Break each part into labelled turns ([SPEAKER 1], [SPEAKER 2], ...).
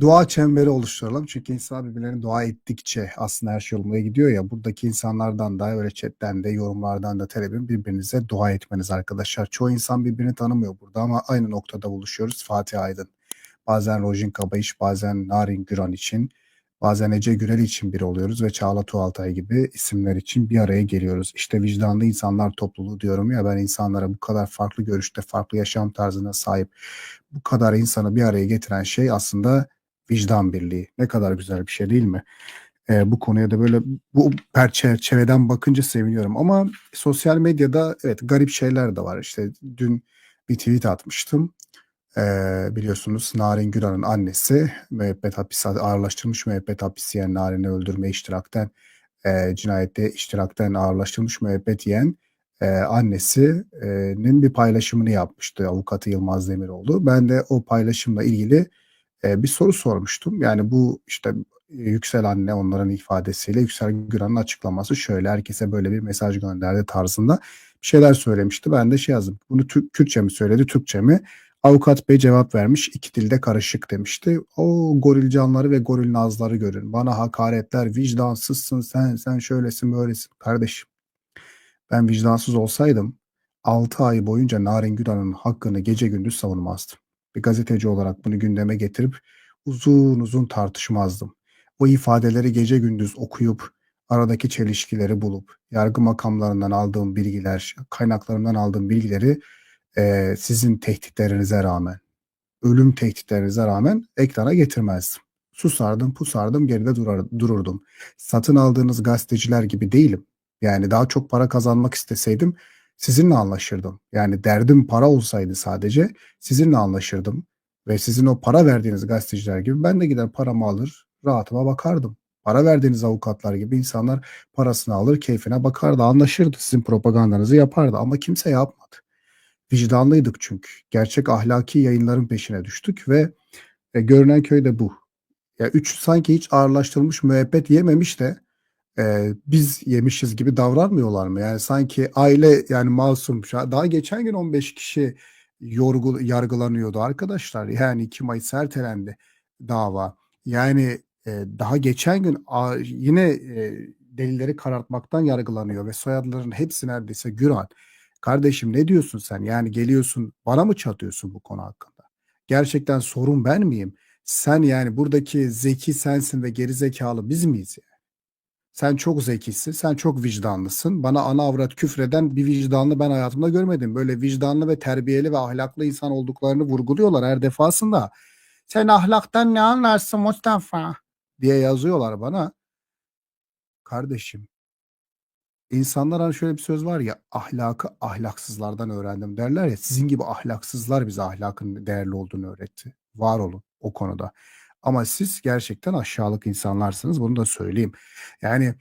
[SPEAKER 1] Dua çemberi oluşturalım. Çünkü insan birbirlerine dua ettikçe aslında her şey yolunda gidiyor ya. Buradaki insanlardan da öyle chatten de yorumlardan da talebim birbirinize dua etmeniz arkadaşlar. Çoğu insan birbirini tanımıyor burada ama aynı noktada buluşuyoruz. Fatih Aydın. Bazen Rojin Kabayış, bazen Narin Güran için, bazen Ece Gürel için bir oluyoruz ve Çağla Tuğaltay gibi isimler için bir araya geliyoruz. İşte vicdanlı insanlar topluluğu diyorum ya ben insanlara bu kadar farklı görüşte, farklı yaşam tarzına sahip bu kadar insanı bir araya getiren şey aslında vicdan birliği. Ne kadar güzel bir şey değil mi? Ee, bu konuya da böyle bu çerçeveden bakınca seviniyorum. Ama sosyal medyada evet garip şeyler de var. İşte dün bir tweet atmıştım. Ee, biliyorsunuz Narin Güran'ın annesi müebbet hapis ağırlaştırılmış müebbet hapis yiyen Narin'i öldürme iştirakten e, cinayette iştirakten ağırlaştırılmış müebbet yiyen e, annesinin bir paylaşımını yapmıştı avukatı Yılmaz Demiroğlu. Ben de o paylaşımla ilgili e, bir soru sormuştum. Yani bu işte Yüksel anne onların ifadesiyle Yüksel Güran'ın açıklaması şöyle herkese böyle bir mesaj gönderdi tarzında bir şeyler söylemişti. Ben de şey yazdım. Bunu Türk, Kürtçe mi söyledi, Türkçe mi? Avukat bey cevap vermiş. iki dilde karışık demişti. O goril canları ve goril nazları görün. Bana hakaretler, vicdansızsın sen, sen şöylesin böylesin. Kardeşim ben vicdansız olsaydım 6 ay boyunca Narin Güran'ın hakkını gece gündüz savunmazdım. Bir gazeteci olarak bunu gündeme getirip uzun uzun tartışmazdım. O ifadeleri gece gündüz okuyup aradaki çelişkileri bulup yargı makamlarından aldığım bilgiler, kaynaklarımdan aldığım bilgileri e, sizin tehditlerinize rağmen, ölüm tehditlerinize rağmen ekrana getirmezdim. Susardım, pusardım, geride durar, dururdum. Satın aldığınız gazeteciler gibi değilim. Yani daha çok para kazanmak isteseydim sizinle anlaşırdım. Yani derdim para olsaydı sadece sizinle anlaşırdım. Ve sizin o para verdiğiniz gazeteciler gibi ben de gider paramı alır rahatıma bakardım. Para verdiğiniz avukatlar gibi insanlar parasını alır keyfine bakardı anlaşırdı sizin propagandanızı yapardı ama kimse yapmadı. Vicdanlıydık çünkü. Gerçek ahlaki yayınların peşine düştük ve e, görünen köy de bu. Ya üç sanki hiç ağırlaştırılmış müebbet yememiş de e, biz yemişiz gibi davranmıyorlar mı? Yani sanki aile yani masum. Daha geçen gün 15 kişi yorgu, yargılanıyordu arkadaşlar. Yani 2 Mayıs ertelendi dava. Yani e, daha geçen gün a, yine e, delilleri karartmaktan yargılanıyor ve soyadların hepsi neredeyse Güran. Kardeşim ne diyorsun sen? Yani geliyorsun bana mı çatıyorsun bu konu hakkında? Gerçekten sorun ben miyim? Sen yani buradaki zeki sensin ve geri zekalı biz miyiz yani? Sen çok zekisin, sen çok vicdanlısın. Bana ana avrat küfreden bir vicdanlı ben hayatımda görmedim. Böyle vicdanlı ve terbiyeli ve ahlaklı insan olduklarını vurguluyorlar her defasında. Sen ahlaktan ne anlarsın Mustafa diye yazıyorlar bana. Kardeşim İnsanlar hani şöyle bir söz var ya ahlakı ahlaksızlardan öğrendim derler ya sizin gibi ahlaksızlar bize ahlakın değerli olduğunu öğretti. Var olun o konuda. Ama siz gerçekten aşağılık insanlarsınız bunu da söyleyeyim. Yani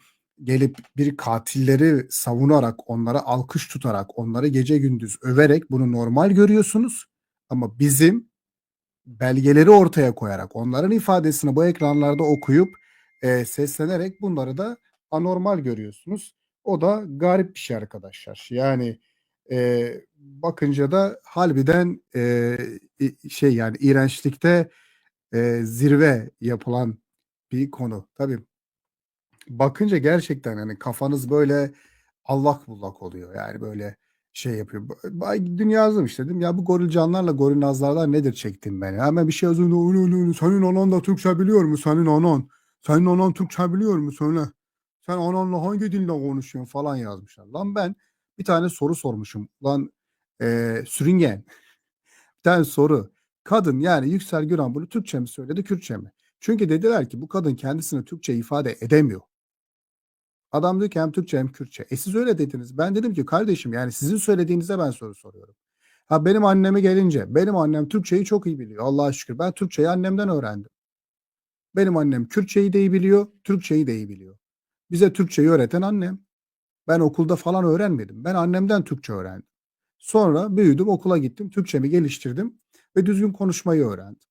[SPEAKER 1] gelip bir katilleri savunarak, onlara alkış tutarak, onları gece gündüz överek bunu normal görüyorsunuz. Ama bizim belgeleri ortaya koyarak, onların ifadesini bu ekranlarda okuyup e, seslenerek bunları da anormal görüyorsunuz. O da garip bir şey arkadaşlar. Yani e, bakınca da harbiden e, şey yani iğrençlikte e, zirve yapılan bir konu. Tabii bakınca gerçekten hani kafanız böyle allak bullak oluyor. Yani böyle şey yapıyor. Dün yazdım işte dedim ya bu goril canlarla goril nazlardan nedir çektim ben. Hemen bir şey yazıyor. Senin anan da Türkçe biliyor mu? Senin anan. Senin anan Türkçe biliyor mu? Söyle. Sen ananla hangi dilde konuşuyorsun falan yazmışlar. Lan ben bir tane soru sormuşum. Lan e, sürüngen. bir tane soru. Kadın yani Yüksel Güran bunu Türkçe mi söyledi, Kürtçe mi? Çünkü dediler ki bu kadın kendisini Türkçe ifade edemiyor. Adam diyor ki hem Türkçe hem Kürtçe. E siz öyle dediniz. Ben dedim ki kardeşim yani sizin söylediğinize ben soru soruyorum. Ha benim anneme gelince benim annem Türkçeyi çok iyi biliyor. Allah'a şükür. Ben Türkçeyi annemden öğrendim. Benim annem Kürtçeyi de iyi biliyor, Türkçeyi de iyi biliyor. Bize Türkçeyi öğreten annem. Ben okulda falan öğrenmedim. Ben annemden Türkçe öğrendim. Sonra büyüdüm, okula gittim, Türkçemi geliştirdim ve düzgün konuşmayı öğrendim.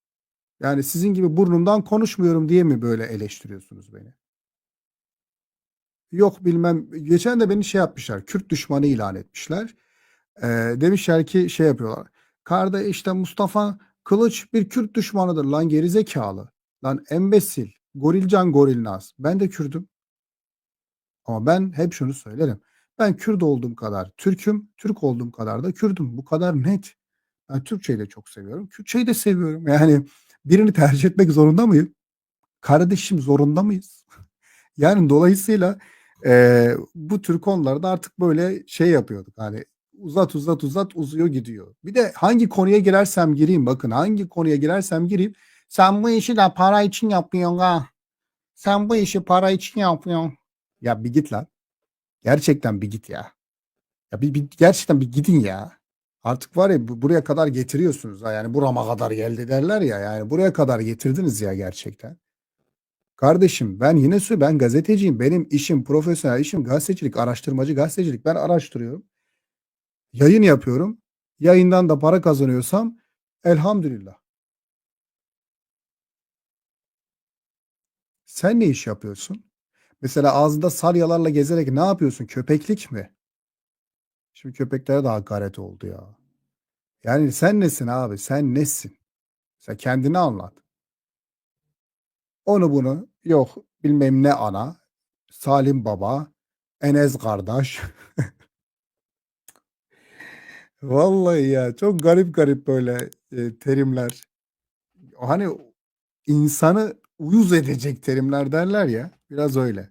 [SPEAKER 1] Yani sizin gibi burnumdan konuşmuyorum diye mi böyle eleştiriyorsunuz beni? Yok bilmem. Geçen de beni şey yapmışlar. Kürt düşmanı ilan etmişler. Ee, demişler ki şey yapıyorlar. Karda işte Mustafa Kılıç bir Kürt düşmanıdır lan gerizekalı. Lan embesil, gorilcan gorilnaz. Ben de Kürdüm. Ama ben hep şunu söylerim. Ben Kürt olduğum kadar Türk'üm, Türk olduğum kadar da Kürdüm. Bu kadar net. Ben Türkçeyi de çok seviyorum. Kürtçeyi de seviyorum. Yani birini tercih etmek zorunda mıyım? Kardeşim zorunda mıyız? Yani dolayısıyla eee, bu tür konularda artık böyle şey yapıyorduk. Hani uzat uzat uzat uzuyor gidiyor. Bir de hangi konuya girersem gireyim bakın hangi konuya girersem gireyim sen bu işi de para için yapıyorsun ha. Sen bu işi para için yapıyorsun. Ya bir git lan. Gerçekten bir git ya. Ya bir, bir gerçekten bir gidin ya. Artık var ya bu- buraya kadar getiriyorsunuz ha. Yani burama kadar geldi derler ya. Yani buraya kadar getirdiniz ya gerçekten. Kardeşim ben yine söylüyorum ben gazeteciyim. Benim işim profesyonel işim gazetecilik, araştırmacı gazetecilik. Ben araştırıyorum. Yayın yapıyorum. Yayından da para kazanıyorsam elhamdülillah. Sen ne iş yapıyorsun? Mesela ağzında salyalarla gezerek ne yapıyorsun? Köpeklik mi? Şimdi köpeklere de hakaret oldu ya. Yani sen nesin abi? Sen nesin? Sen kendini anlat. Onu bunu yok bilmem ne ana, Salim baba, Enes kardeş. Vallahi ya çok garip garip böyle e, terimler. Hani insanı uyuz edecek terimler derler ya. Biraz öyle.